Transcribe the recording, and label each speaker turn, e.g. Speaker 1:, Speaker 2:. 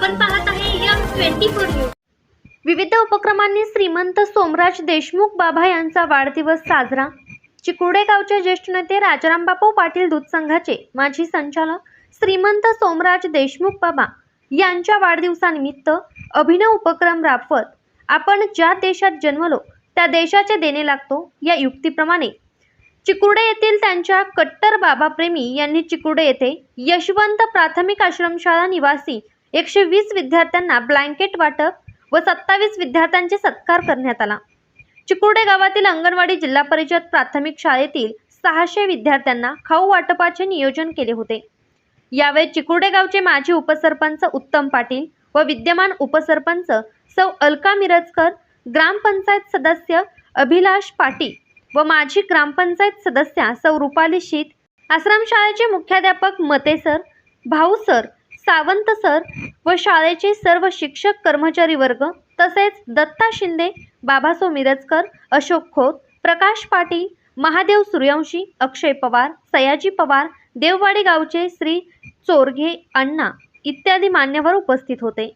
Speaker 1: आपण पाहत आहे यम ट्वेंटी फोर न्यूज.
Speaker 2: विविध उपक्रमांनी श्रीमंत सोमराज देशमुख बाबा यांचा वाढदिवस साजरा. चिकुर्डे गावचे ज्येष्ठ नेते राजाराम बापू पाटील दूध संघाचे माजी संचालक श्रीमंत सोमराज देशमुख बाबा यांच्या वाढदिवसानिमित्त अभिनव उपक्रम राबवत आपण ज्या देशात जन्मलो त्या देशाचे देणे लागतो या युक्तीप्रमाणे. चिकुर्डे येथील त्यांच्या कट्टर बाबाप्रेमी यांनी चिकुर्डे येथे यशवंत प्राथमिक आश्रमशाळा निवासी एकशे वीस विद्यार्थ्यांना ब्लँकेट वाटप व सत्तावीस विद्यार्थ्यांचे सत्कार करण्यात आला. चिकुर्डे गावातील अंगणवाडी जिल्हा परिषद प्राथमिक शाळेतील सहाशे विद्यार्थ्यांना खाऊ वाटपाचे नियोजन केले होते. यावेळी चिकुर्डे गावचे माजी उपसरपंच उत्तम पाटील व विद्यमान उपसरपंच सौ अलका मिरजकर ग्रामपंचायत सदस्य अभिलाष पाटील व माजी ग्रामपंचायत सदस्या सौ रुपाली शीत आश्रमशाळेचे मुख्याध्यापक मते सर भाऊ सर सावंत सर व शाळेचे सर्व शिक्षक कर्मचारी वर्ग तसेच दत्ता शिंदे बाबासो मिरजकर अशोक खोत प्रकाश पाटील महादेव सूर्यवंशी अक्षय पवार सयाजी पवार देववाडी गावचे श्री चोरघे अण्णा इत्यादी मान्यवर उपस्थित होते.